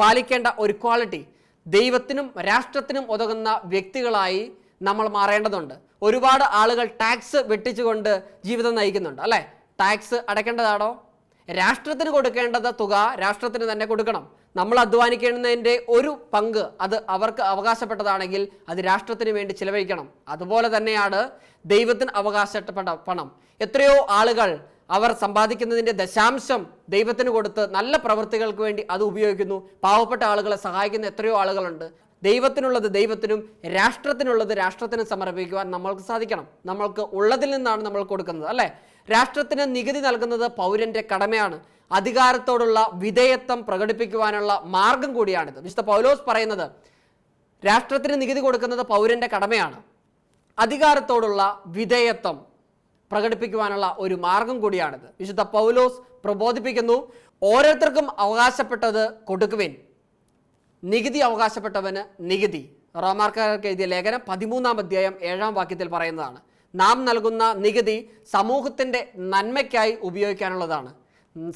പാലിക്കേണ്ട ഒരു ക്വാളിറ്റി ദൈവത്തിനും രാഷ്ട്രത്തിനും ഉതകുന്ന വ്യക്തികളായി നമ്മൾ മാറേണ്ടതുണ്ട്. ഒരുപാട് ആളുകൾ ടാക്സ് വെട്ടിച്ചുകൊണ്ട് ജീവിതം നയിക്കുന്നുണ്ട് അല്ലേ? ടാക്സ് അടയ്ക്കേണ്ടതാണോ? രാഷ്ട്രത്തിന് കൊടുക്കേണ്ടത് തുക രാഷ്ട്രത്തിന് തന്നെ കൊടുക്കണം. നമ്മൾ അധ്വാനിക്കുന്നതിന്റെ ഒരു പങ്ക് അത് അവർക്ക് അവകാശപ്പെട്ടതാണെങ്കിൽ അത് രാഷ്ട്രത്തിന് വേണ്ടി ചിലവഴിക്കണം. അതുപോലെ തന്നെയാണ് ദൈവത്തിന് അവകാശപ്പെട്ട പണം. എത്രയോ ആളുകൾ അവർ സമ്പാദിക്കുന്നതിന്റെ ദശാംശം ദൈവത്തിന് കൊടുത്ത് നല്ല പ്രവൃത്തികൾക്ക് വേണ്ടി അത് ഉപയോഗിക്കുന്നു. പാവപ്പെട്ട ആളുകളെ സഹായിക്കുന്ന എത്രയോ ആളുകളുണ്ട്. ദൈവത്തിനുള്ളത് ദൈവത്തിനും രാഷ്ട്രത്തിനുള്ളത് രാഷ്ട്രത്തിനും സമർപ്പിക്കുവാൻ നമ്മൾക്ക് സാധിക്കണം. നമ്മൾക്ക് ഉള്ളതിൽ നിന്നാണ് നമ്മൾ കൊടുക്കുന്നത് അല്ലേ? രാഷ്ട്രത്തിന് നികുതി നൽകുന്നത് പൗരന്റെ കടമയാണ്. അധികാരത്തോടുള്ള വിധേയത്വം പ്രകടിപ്പിക്കുവാനുള്ള മാർഗം കൂടിയാണിത്. വിശുദ്ധ പൗലോസ് പറയുന്നത് രാഷ്ട്രത്തിന് നികുതി കൊടുക്കുന്നത് പൗരന്റെ കടമയാണ്. അധികാരത്തോടുള്ള വിധേയത്വം പ്രകടിപ്പിക്കുവാനുള്ള ഒരു മാർഗം കൂടിയാണിത്. വിശുദ്ധ പൗലോസ് പ്രബോധിപ്പിക്കുന്നു ഓരോരുത്തർക്കും അവകാശപ്പെട്ടത് കൊടുക്കുവിൻ. നികുതി അവകാശപ്പെട്ടവന് നികുതി. റോമാർക്കാർക്ക് എഴുതിയ ലേഖനം പതിമൂന്നാം അധ്യായം ഏഴാം വാക്യത്തിൽ പറയുന്നതാണ്. നാം നൽകുന്ന നികുതി സമൂഹത്തിന്റെ നന്മയ്ക്കായി ഉപയോഗിക്കാനുള്ളതാണ്.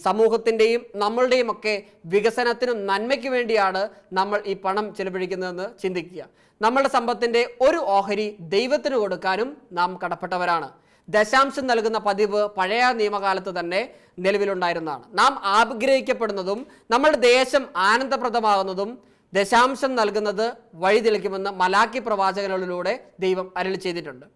സമൂഹത്തിന്റെയും നമ്മളുടെയും ഒക്കെ വികസനത്തിനും നന്മയ്ക്ക് വേണ്ടിയാണ് നമ്മൾ ഈ പണം ചെലവഴിക്കുന്നതെന്ന് ചിന്തിക്കുക. നമ്മളുടെ സമ്പത്തിന്റെ ഒരു ഓഹരി ദൈവത്തിന് കൊടുക്കാനും നാം കടപ്പെട്ടവരാണ്. ദശാംശം നൽകുന്ന പതിവ് പഴയ നിയമകാലത്ത് തന്നെ നിലവിലുണ്ടായിരുന്നതാണ്. നാം ആഗ്രഹിക്കപ്പെടുന്നതും നമ്മുടെ ദേശം ആനന്ദപ്രദമാകുന്നതും ദശാംശം നൽകുന്നത് വഴിതെളിക്കുമെന്ന് മലാക്കി പ്രവാചകനിലൂടെ ദൈവം അരളി ചെയ്തിട്ടുണ്ട്.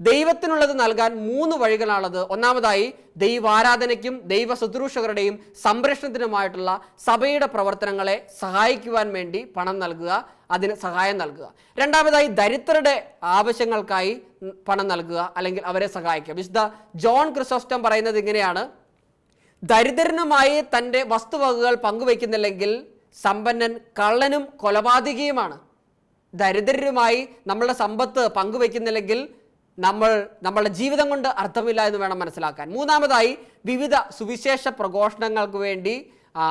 ദൈവത്തിനുള്ളത് നൽകാൻ മൂന്ന് വഴികളാണുള്ളത്. ഒന്നാമതായി ദൈവാരാധനയ്ക്കും ദൈവ ശുശ്രൂഷകരുടെയും സംരക്ഷണത്തിനുമായിട്ടുള്ള സഭയുടെ പ്രവർത്തനങ്ങളെ സഹായിക്കുവാൻ വേണ്ടി പണം നൽകുക അതിന് സഹായം നൽകുക. രണ്ടാമതായി ദരിദ്രരുടെ ആവശ്യങ്ങൾക്കായി പണം നൽകുക അല്ലെങ്കിൽ അവരെ സഹായിക്കുക. വിശുദ്ധ ജോൺ ക്രിസോസ്റ്റം പറയുന്നത് ഇങ്ങനെയാണ്. ദരിദ്രനുമായി തന്റെ വസ്തുവകകൾ പങ്കുവയ്ക്കുന്നില്ലെങ്കിൽ സമ്പന്നൻ കള്ളനും കൊലപാതകിയുമാണ്. ദരിദ്രരുമായി നമ്മളുടെ സമ്പത്ത് പങ്കുവയ്ക്കുന്നില്ലെങ്കിൽ നമ്മൾ നമ്മളുടെ ജീവിതം കൊണ്ട് അർത്ഥമില്ല എന്ന് വേണം മനസ്സിലാക്കാൻ. മൂന്നാമതായി വിവിധ സുവിശേഷ പ്രഘോഷണങ്ങൾക്ക് വേണ്ടി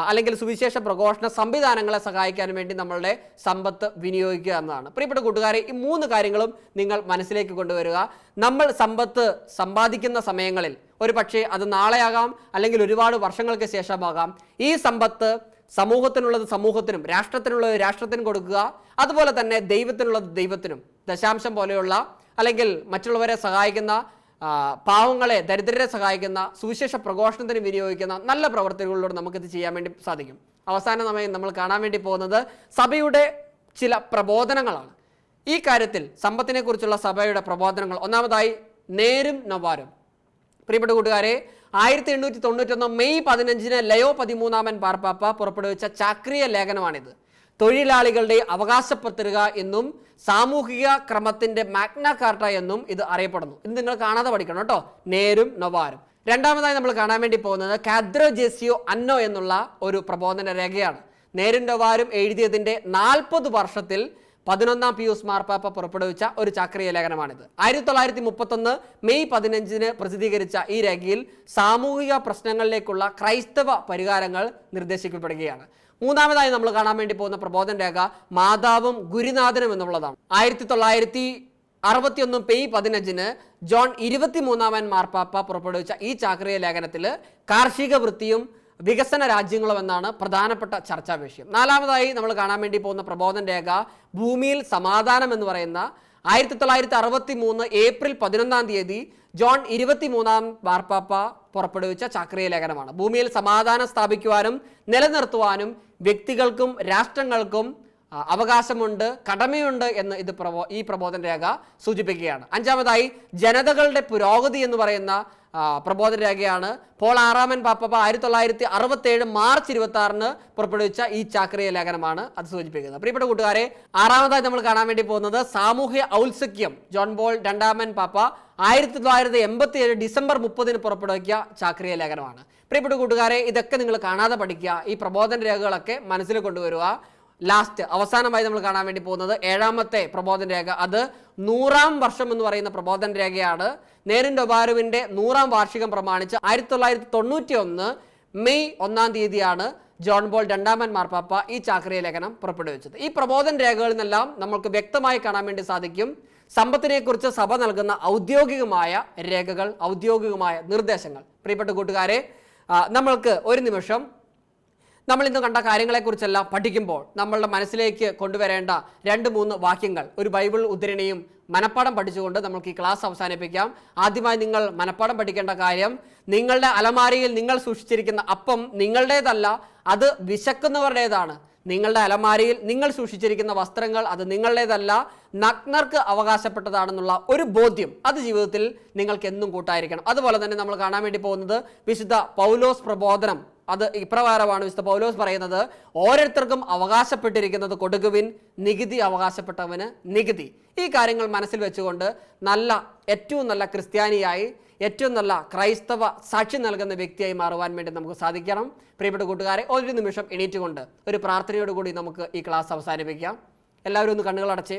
അല്ലെങ്കിൽ സുവിശേഷ പ്രഘോഷണ സംവിധാനങ്ങളെ സഹായിക്കാൻ വേണ്ടി നമ്മളുടെ സമ്പത്ത് വിനിയോഗിക്കുക എന്നതാണ്. പ്രിയപ്പെട്ട കൂട്ടുകാരെ ഈ മൂന്ന് കാര്യങ്ങളും നിങ്ങൾ മനസ്സിലേക്ക് കൊണ്ടുവരിക. നമ്മൾ സമ്പത്ത് സമ്പാദിക്കുന്ന സമയങ്ങളിൽ ഒരു പക്ഷേ അത് നാളെയാകാം അല്ലെങ്കിൽ ഒരുപാട് വർഷങ്ങൾക്ക് ശേഷമാകാം. ഈ സമ്പത്ത് സമൂഹത്തിനുള്ളത് സമൂഹത്തിനും രാഷ്ട്രത്തിനുള്ളത് രാഷ്ട്രത്തിനും കൊടുക്കുക. അതുപോലെ തന്നെ ദൈവത്തിനുള്ളത് ദൈവത്തിനും. ദശാംശം പോലെയുള്ള അല്ലെങ്കിൽ മറ്റുള്ളവരെ സഹായിക്കുന്ന പാവങ്ങളെ ദരിദ്രരെ സഹായിക്കുന്ന സുവിശേഷ പ്രഘോഷണത്തിന് വിനിയോഗിക്കുന്ന നല്ല പ്രവർത്തികളിലൂടെ നമുക്കിത് ചെയ്യാൻ വേണ്ടി സാധിക്കും. അവസാന സമയം നമ്മൾ കാണാൻ വേണ്ടി പോകുന്നത് സഭയുടെ ചില പ്രബോധനങ്ങളാണ്. ഈ കാര്യത്തിൽ സമ്പത്തിനെക്കുറിച്ചുള്ള സഭയുടെ പ്രബോധനങ്ങൾ. ഒന്നാമതായി നേരും നവാരും. പ്രിയപ്പെട്ട കൂട്ടുകാരെ ആയിരത്തി എണ്ണൂറ്റി തൊണ്ണൂറ്റൊന്ന് മെയ് പതിനഞ്ചിന് ലയോ പതിമൂന്നാമൻ പാർപ്പാപ്പ പുറപ്പെടുവിച്ച ചാക്രിയ ലേഖനമാണിത്. തൊഴിലാളികളുടെ അവകാശ പത്രിക എന്നും സാമൂഹിക ക്രമത്തിന്റെ മാഗ്ന കാർട്ട എന്നും ഇത് അറിയപ്പെടുന്നു. ഇത് നിങ്ങൾ കാണാതെ പഠിക്കണം കേട്ടോ. നേരും നൊവാരും. രണ്ടാമതായി നമ്മൾ കാണാൻ വേണ്ടി പോകുന്നത് കാദ്രോ ജെസിയോ അന്നോ എന്നുള്ള ഒരു പ്രബോധന രേഖയാണ്. നേരും നൊവാരും എഴുതിയതിന്റെ നാൽപ്പത് വർഷത്തിൽ പതിനൊന്നാം പിയൂസ് മാർപ്പാപ്പ പുറപ്പെടുവിച്ച ഒരു ചാക്രിയ ലേഖനമാണിത്. ആയിരത്തി തൊള്ളായിരത്തി മുപ്പത്തൊന്ന് മെയ് പതിനഞ്ചിന് പ്രസിദ്ധീകരിച്ച ഈ രേഖയിൽ സാമൂഹിക പ്രശ്നങ്ങളിലേക്കുള്ള ക്രൈസ്തവ പരിഹാരങ്ങൾ നിർദ്ദേശിക്കപ്പെടുകയാണ്. മൂന്നാമതായി നമ്മൾ കാണാൻ വേണ്ടി പോകുന്ന പ്രബോധന രേഖ മാതാവും ഗുരുനാഥനും എന്നുള്ളതാണ്. ആയിരത്തി തൊള്ളായിരത്തി അറുപത്തിയൊന്ന് പെയ് പതിനഞ്ചിന് ജോൺ ഇരുപത്തിമൂന്നാമൻ മാർപ്പാപ്പ പുറപ്പെടുവിച്ച ഈ ചാക്രിക ലേഖനത്തിൽ കാർഷിക വൃത്തിയും വികസന രാജ്യങ്ങളും എന്നാണ് പ്രധാനപ്പെട്ട ചർച്ചാ വിഷയം. നാലാമതായി നമ്മൾ കാണാൻ വേണ്ടി പോകുന്ന പ്രബോധന രേഖ ഭൂമിയിൽ സമാധാനം എന്ന് പറയുന്ന ആയിരത്തി തൊള്ളായിരത്തി അറുപത്തി മൂന്ന് ഏപ്രിൽ പതിനൊന്നാം തീയതി ജോൺ ഇരുപത്തിമൂന്നാം മാർപ്പാപ്പ പുറപ്പെടുവിച്ച ചാക്രിക ലേഖനമാണ്. ഭൂമിയിൽ സമാധാനം സ്ഥാപിക്കുവാനും നിലനിർത്തുവാനും വ്യക്തികൾക്കും രാഷ്ട്രങ്ങൾക്കും അവകാശമുണ്ട് കടമയുണ്ട് എന്ന് ഇത് പ്രബോ ഈ പ്രബോധന രേഖ സൂചിപ്പിക്കുകയാണ്. അഞ്ചാമതായി ജനതകളുടെ പുരോഗതി എന്ന് പറയുന്ന പ്രബോധന രേഖയാണ് പോൾ ആറാമൻ പാപ്പ ആയിരത്തി തൊള്ളായിരത്തി അറുപത്തി ഏഴ് മാർച്ച് ഇരുപത്തി ആറിന് പുറപ്പെടുവിച്ച ഈ ചാക്രിയ ലേഖനമാണ് അത് സൂചിപ്പിക്കുന്നത്. പ്രിയപ്പെട്ട കൂട്ടുകാരെ ആറാമതായി നമ്മൾ കാണാൻ വേണ്ടി പോകുന്നത് സാമൂഹ്യ ഔത്സുക്യം ജോൺ ബോൾ രണ്ടാമൻ പാപ്പ ആയിരത്തി തൊള്ളായിരത്തി എൺപത്തി ഏഴ് ഡിസംബർ മുപ്പതിന് പുറപ്പെടുവിക്കുക ചാക്രിയ ലേഖനമാണ്. പ്രിയപ്പെട്ട കൂട്ടുകാരെ ഇതൊക്കെ നിങ്ങൾ കാണാതെ പഠിക്കുക. ഈ പ്രബോധന രേഖകളൊക്കെ മനസ്സിൽ കൊണ്ടുവരിക. ലാസ്റ്റ് അവസാനമായി നമ്മൾ കാണാൻ വേണ്ടി പോകുന്നത് ഏഴാമത്തെ പ്രബോധന രേഖ. അത് നൂറാം വർഷം എന്ന് പറയുന്ന പ്രബോധന രേഖയാണ്. നേരിന്റെ ഡൊബാരുവിന്റെ നൂറാം വാർഷികം പ്രമാണിച്ച് ആയിരത്തി തൊള്ളായിരത്തി തൊണ്ണൂറ്റി ഒന്ന് മെയ് ഒന്നാം തീയതിയാണ് ജോൺ ബോൾ രണ്ടാമൻ മാർപ്പാപ്പ ഈ ചാക്രിയ ലേഖനം പുറപ്പെടുവിച്ചത്. ഈ പ്രബോധന രേഖകളിൽ നിന്നെല്ലാം നമുക്ക് വ്യക്തമായി കാണാൻ വേണ്ടി സാധിക്കും. സമ്പത്തിനെക്കുറിച്ച് സഭ നൽകുന്ന ഔദ്യോഗികമായ രേഖകൾ ഔദ്യോഗികമായ നിർദ്ദേശങ്ങൾ. പ്രിയപ്പെട്ട കൂട്ടുകാരെ നമ്മൾക്ക് ഒരു നിമിഷം നമ്മൾ ഇന്ന് കണ്ട കാര്യങ്ങളെക്കുറിച്ചെല്ലാം പഠിക്കുമ്പോൾ നമ്മളുടെ മനസ്സിലേക്ക് കൊണ്ടുവരേണ്ട രണ്ട് മൂന്ന് വാക്യങ്ങൾ. ഒരു ബൈബിൾ ഉദ്ധരണിയും മനപ്പാഠം പഠിച്ചുകൊണ്ട് നമുക്ക് ഈ ക്ലാസ് അവസാനിപ്പിക്കാം. ആദ്യമായി നിങ്ങൾ മനപ്പാഠം പഠിക്കേണ്ട കാര്യം നിങ്ങളുടെ അലമാരയിൽ നിങ്ങൾ സൂക്ഷിച്ചിരിക്കുന്ന അപ്പം നിങ്ങളുടേതല്ല അത് വിശക്കുന്നവരുടേതാണ്. നിങ്ങളുടെ അലമാരയിൽ നിങ്ങൾ സൂക്ഷിച്ചിരിക്കുന്ന വസ്ത്രങ്ങൾ അത് നിങ്ങളുടേതല്ല നഗ്നർക്ക് അവകാശപ്പെട്ടതാണെന്നുള്ള ഒരു ബോധ്യം അത് ജീവിതത്തിൽ നിങ്ങൾക്ക് എന്നും കൂട്ടായിരിക്കണം. അതുപോലെ തന്നെ നമ്മൾ കാണാൻ വേണ്ടി പോകുന്നത് വിശുദ്ധ പൗലോസ് പ്രബോധനം. അത് ഇപ്രകാരമാണ് വിശുദ്ധ പൗലോസ് പറയുന്നത് ഓരോരുത്തർക്കും അവകാശപ്പെട്ടിരിക്കുന്നത് കൊടുക്കുവിൻ നികുതി അവകാശപ്പെട്ടവന് നികുതി. ഈ കാര്യങ്ങൾ മനസ്സിൽ വെച്ചുകൊണ്ട് നല്ല ഏറ്റവും നല്ല ക്രിസ്ത്യാനിയായി ഏറ്റവും നല്ല ക്രൈസ്തവ സാക്ഷി നൽകുന്ന വ്യക്തിയായി മാറുവാൻ വേണ്ടി നമുക്ക് സാധിക്കണം. പ്രിയപ്പെട്ട കൂട്ടുകാരെ ഒരു നിമിഷം എണീറ്റുകൊണ്ട് ഒരു പ്രാർത്ഥനയോടുകൂടി നമുക്ക് ഈ ക്ലാസ് അവസാനിപ്പിക്കാം. എല്ലാവരും ഒന്ന് കണ്ണുകളടച്ച്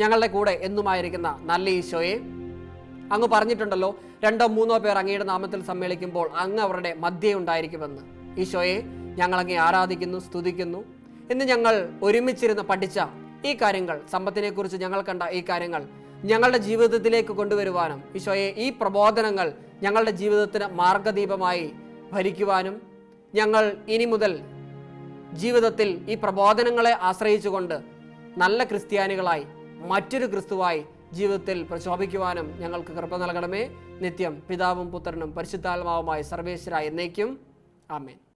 ഞങ്ങളുടെ കൂടെ എന്നുമായിരിക്കുന്ന നല്ല ഈശോയെ അങ്ങ് പറഞ്ഞിട്ടുണ്ടല്ലോ രണ്ടോ മൂന്നോ പേർ അങ്ങയുടെ നാമത്തിൽ സമ്മേളിക്കുമ്പോൾ അങ്ങ് അവരുടെ മധ്യേ ഉണ്ടായിരിക്കുമെന്ന്. ഈശോയെ ഞങ്ങൾ അങ്ങേ ആരാധിക്കുന്നു സ്തുതിക്കുന്നു. ഇന്ന് ഞങ്ങൾ ഒരുമിച്ചിരുന്ന് പഠിച്ച ഈ കാര്യങ്ങൾ സമ്പത്തിനെക്കുറിച്ച് ഞങ്ങൾ കണ്ട ഈ കാര്യങ്ങൾ ഞങ്ങളുടെ ജീവിതത്തിലേക്ക് കൊണ്ടുവരുവാനും ഈശോയെ ഈ പ്രബോധനങ്ങൾ ഞങ്ങളുടെ ജീവിതത്തിന് മാർഗദീപമായി ഭരിക്കുവാനും ഞങ്ങൾ ഇനി മുതൽ ജീവിതത്തിൽ ഈ പ്രബോധനങ്ങളെ ആശ്രയിച്ചുകൊണ്ട് നല്ല ക്രിസ്ത്യാനികളായി മറ്റൊരു ക്രിസ്തുവായി ജീവിതത്തിൽ പ്രശോഭിക്കുവാനും ഞങ്ങൾക്ക് കൃപ നൽകണമേ. നിത്യം പിതാവും പുത്രനും പരിശുദ്ധാത്മാവുമായി സർവേശ്വര എന്നേക്കും. ആമേൻ.